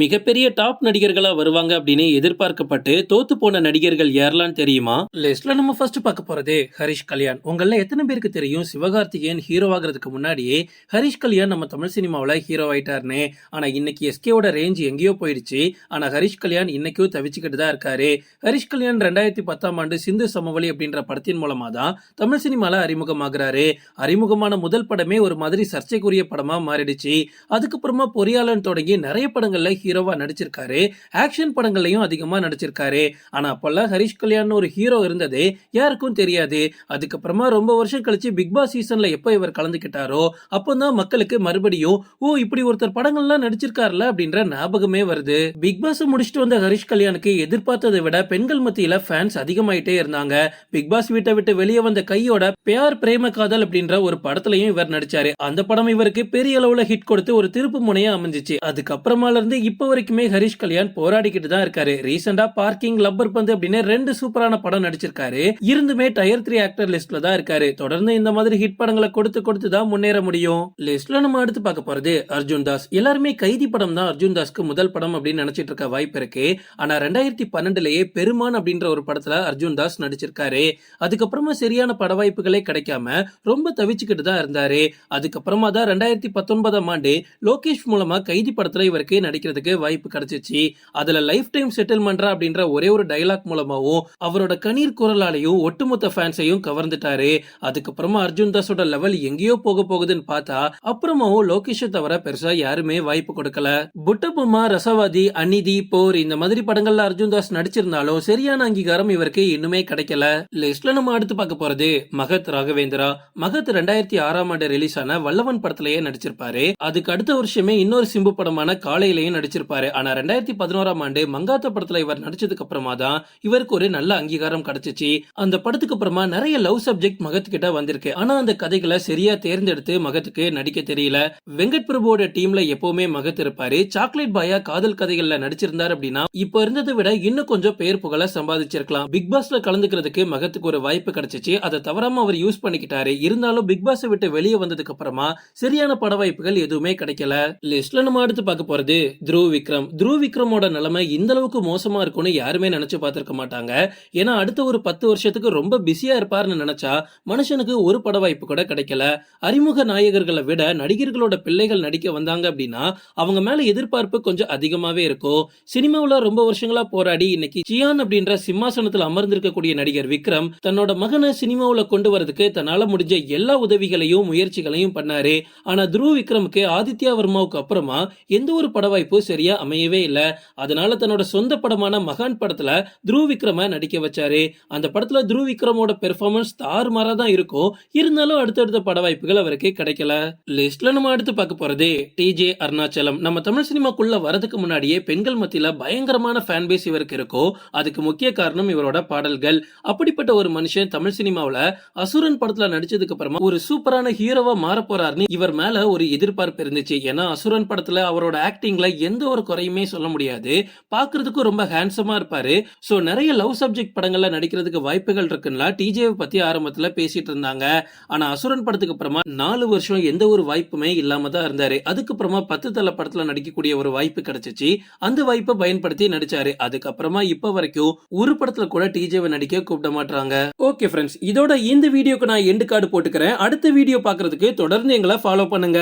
மிகப்பெரிய டாப் நடிகர்களா வருவாங்க அப்படின்னு எதிர்பார்க்கப்பட்டு தோத்து போன நடிகர்கள் யாரெல்லாம் தெரியுமா? லிஸ்ட்ல நம்ம ஃபர்ஸ்ட் பார்க்க போறது ஹரிஷ் கல்யாண். உங்கள எத்தனை பேருக்கு தெரியும் சிவகார்த்திகேயன் ஹீரோ ஆகிறதுக்கு முன்னாடியே ஹரிஷ் கல்யாண் நம்ம தமிழ் சினிமாவில் ஹீரோ ஆயிட்டார்னு. ஆனா இன்னைக்கு எஸ்கேவோட ரேஞ்ச் எங்கேயோ போயிடுச்சு. ஆனா ஹரிஷ் கல்யாண் இன்னைக்கும் தவிச்சுக்கிட்டு தான் இருக்காரு. ஹரிஷ் கல்யாண் ரெண்டாயிரத்தி பத்தாம் ஆண்டு சிந்து சமவெளி அப்படின்ற படத்தின் மூலமா தான் தமிழ் சினிமால அறிமுகமாகிறாரு. அறிமுகமான முதல் படமே ஒரு மாதிரி சர்ச்சைக்குரிய படமா மாறிடுச்சு. அதுக்கப்புறமா பொறியாளன் தொடங்கி நிறைய படங்கள்ல ஹீரோவா நடிச்சிருக்காரு. ஆக்ஷன் படங்கள்லயும் அதிகமா நடிச்சிருக்காரு. ஆனா அப்பெல்லாம் ஹரிஷ் கல்யாண் ஒரு ஹீரோ இருந்தது. யாருக்கும் தெரியாது. அதுக்கப்புறமா ரொம்ப வருஷம் கழிச்சு பிக் பாஸ் சீசன்ல எப்போ இவர் கலந்துக்கிட்டாரோ அப்போதான் மக்களுக்கு மறுபடியும் ஓ இப்படி ஒருத்தர் படங்கள்லாம் நடிச்சிருக்காருல அப்படின்ற ஞாபகமே வருது. பிக் பாஸ் முடிச்சுட்டு வந்த ஹரிஷ் கல்யாணுக்கு எதிர்பார்த்ததை விட பெண்கள் மத்தியில ஃபேன்ஸ் அதிகமாயிட்டே இருந்தாங்க. பிக் பாஸ் வீட்டை விட்டு வெளியே வந்த கையோட பேர் பிரேம காதல் அப்படின்ற ஒரு படத்துலயும் இவர் நடிச்சாரு. அந்த படம் இவருக்கு பெரிய அளவுல ஹிட் கொடுத்து ஒரு திருப்பு முனையா அமைஞ்சிச்சு. அதுக்கப்புறமால இருந்து இப்போ வரைக்குமே ஹரிஷ் கல்யாண் போராடிக்கிட்டு தான் இருக்காரு. ரீசெண்டா பார்க்கிங் லப்பர் பந்து அப்படின்னு ரெண்டு சூப்பரான படம் நடிச்சிருக்காரு. இருந்துமே டயர் த்ரீ ஆக்டர் லிஸ்ட்ல தான் இருக்காரு. தொடர்ந்து இந்த மாதிரி ஹிட் படங்களை கொடுத்து கொடுத்து தான் முன்னேற முடியும். லிஸ்ட்ல நம்ம அடுத்து பார்க்க போறது அர்ஜுன் தாஸ் எல்லாருமே கைதி படம் தான் அர்ஜுன் தாஸ்க்கு முதல் படம் அப்படின்னு நினைச்சிட்டு இருக்க வாய்ப்பு இருக்கு. ஆனா ரெண்டாயிரத்தி பன்னெண்டுலயே பெருமான் அப்படின்ற ஒரு படத்துல அர்ஜுன் தாஸ் நடிச்சிருக்காரு. அதுக்கப்புறமா சரியான பட வாய்ப்புகளே கிடைக்காம ரொம்ப தவிச்சுக்கிட்டு தான் இருந்தாரு. அதுக்கப்புறமா தான் ரெண்டாயிரத்தி பத்தொன்பதாம் ஆண்டு லோகேஷ் மூலமா கைதி படத்துல இவருக்கு நடிக்கிறதுக்கு வாய்ப்பு கிடைச்சிச்சு. அதுல லைஃப் டைம் செட்டில்மெண்ட்ரா அப்படின்ற ஒரே ஒரு டைலாக் மூலமாவும் அவரோட கண்ணீர் குரலாலையும் ஒட்டுமொத்த ஃபேன்ஸையும் கவர்ந்துட்டாரு. அதுக்கப்புறமா அர்ஜுன் தாஸோட லெவல் எங்கேயோ போக போகுதுன்னு பார்த்தா அப்புறமாவும் லோகேஷை தவிர பெருசா யாருமே வாய்ப்பு கொடுக்கல. புட்டபொம்மா ரசவாதி அநீதி போர் இந்த மாதிரி படங்கள்ல அர்ஜுன் தாஸ் நடிச்சிருந்தாலும் சரியான அங்கீகாரம் இவருக்கு இன்னுமே கிடைக்கல. லிஸ்ட்ல நம்ம அடுத்து பார்க்க போறது மகத் ராகவேந்திரா. மகத் ரெண்டாயிரத்தி ஆறாம் ஆண்டு ரிலீஸ் ஆன வல்லவன் படத்திலேயே நடிச்சிருப்பாரு. அதுக்கு அடுத்த வருஷமே இன்னொரு சிம்பு படமான காலையிலையும் நடிச்சிருப்பாரு. ஆனா ரெண்டாயிரத்தி பதினோராம் ஆண்டு மங்காத்த படத்துல இவர் நடிச்சதுக்கு அப்புறமா தான் இவருக்கு ஒரு நல்ல அங்கீகாரம் கிடைச்சிச்சு. அந்த படத்துக்கு அப்புறமா நிறைய லவ் சப்ஜெக்ட் மகத் கிட்ட வந்திருக்கு. ஆனா அந்த கதைகளை சரியா தேர்ந்தெடுத்து மகத்துக்கு நடிக்க தெரியல. வெங்கட் பிரபுவோட டீம்ல எப்பவுமே மகத் இருப்பாரு. சாக்லேட் பாயா காதல் கதைகள்ல நடிச்சிருந்தார் அப்படின்னா இப்ப இருந்ததை விட இன்னும் கொஞ்சம் பெயர் புகழ சம்பாதிச்சிருக்கலாம். பிக் பாஸ்ல கலந்துக்கிறதுக்கு மகத்துக்கு ஒரு வாய்ப்பு கிடைச்சிச்சு. அதை தவறாம அவர் யூஸ் பண்ணிக்கிட்டாரு. இருந்தாலும் பிக் பாஸ் விட்டு வெளியே வந்ததுக்கு அப்புறமா சரியான பட வாய்ப்புகள் எதுவுமே கிடைக்கல. லிஸ்ட்ல நம்ம அடுத்து பார்க்க போறது த்ருவ் விக்ரம் த்ருவ் விக்ரமோட நிலைமை இந்த அளவுக்கு மோசமா இருக்கும்னு யாருமே நினைச்சு பார்த்திருக்க மாட்டாங்க. ஏன்னா அடுத்த ஒரு பத்து வருஷத்துக்கு ரொம்ப பிஸியா இருப்பார்னு நினைச்சா மனுஷனுக்கு ஒரு பட வாய்ப்பு கூட கிடைக்கல. அறிமுக நாயகர்களை விட நடிகர்களோட பிள்ளைகள் நடிக்க வந்தாங்க அப்படின்னா அவங்க மேல எதிர்பார்ப்பு கொஞ்சம் அதிகமாவே இருக்கும். சினிமாவுல ரொம்ப வருஷங்களா போராடி இன்னைக்கு சியான் அப்படின்ற சிம்மாசனத்தில் அமர்ந்திருக்கக்கூடிய நடிகர் விக்ரம் தன்னோட மகனை சினிமாவுல கொண்டு வரதுக்கு தன்னால முடிஞ்ச எல்லா உதவிகளையும் முயற்சிகளையும் பண்ணாரு. ஆனா துருவ் விக்ரமுக்கு ஆதித்யா வர்மாவுக்கு அப்புறமா எந்த ஒரு பட வாய்ப்பு சரியா அமையவே இல்ல. அதனால தன்னோட சொந்த படமான மகான் படத்துல துருவ் விக்ரம நடிக்க வச்சாரு. அந்த படத்துல துருவ் விக்ரமோட பெர்ஃபார்மன்ஸ் தாறுமாறா தான் இருக்கும். இருந்தாலும் அடுத்தடுத்த பட வாய்ப்புகள் அவருக்கு கிடைக்கல. லிஸ்ட்ல நம்ம அடுத்து பார்க்க போறது டிஜே அருணாச்சலம் நம்ம தமிழ் சினிமாக்குள்ள வரதுக்கு முன்னாடியே பெண்கள் மத்தியில பயங்கரமான ஃபேன் பேஸ் இவருக்கு இருக்கும் அதுக்கு முக்கிய காரணம் இவரோட பாடல்கள். அப்படிப்பட்ட ஒரு மனுஷன் தமிழ் சினிமாவுல அசுரன் படத்துல நடிச்சதுக்கு அப்புறமா ஒரு சூப்பரான ஹீரோவா மாற போறாருன்னு இவர் மேல ஒரு எதிர்பார்ப்பு இருந்துச்சு. ஏன்னா அசுரன் படத்துல அவரோட ஆக்டிங்ல எந்த எந்த ஒரு குறையுமே சொல்ல முடியாது. பார்க்கறதுக்கும் ரொம்ப ஹேண்ட்ஸமா இருப்பாரு. சோ நிறைய லவ் சப்ஜெக்ட் படங்கள்ல நடிக்கிறதுக்கு வாய்ப்புகள் இருக்குன்னா டிஜேவை பத்தி ஆரம்பத்துல பேசிட்டு இருந்தாங்க. ஆனா அசுரன் படத்துக்கு அப்புறமா நாலு வருஷம் எந்த ஒரு வாய்ப்புமே இல்லாம தான் இருந்தாரு. அதுக்கப்புறமா பத்து தலை படத்துல நடிக்கக்கூடிய ஒரு வாய்ப்பு கிடைச்சிச்சு. அந்த வாய்ப்பை பயன்படுத்தி நடிச்சாரு. அதுக்கப்புறமா இப்ப வரைக்கும் ஒரு படத்துல கூட டிஜேவை நடிக்க கூப்பிட மாட்டாங்க ஓகே ஃப்ரெண்ட்ஸ் இதோட இந்த வீடியோக்கு நான் எண்டு கார்டு போட்டுக்கிறேன். அடுத்த வீடியோ பார்க்கறதுக்கு தொடர்ந்து எங்களை ஃபாலோ பண்ணுங்க.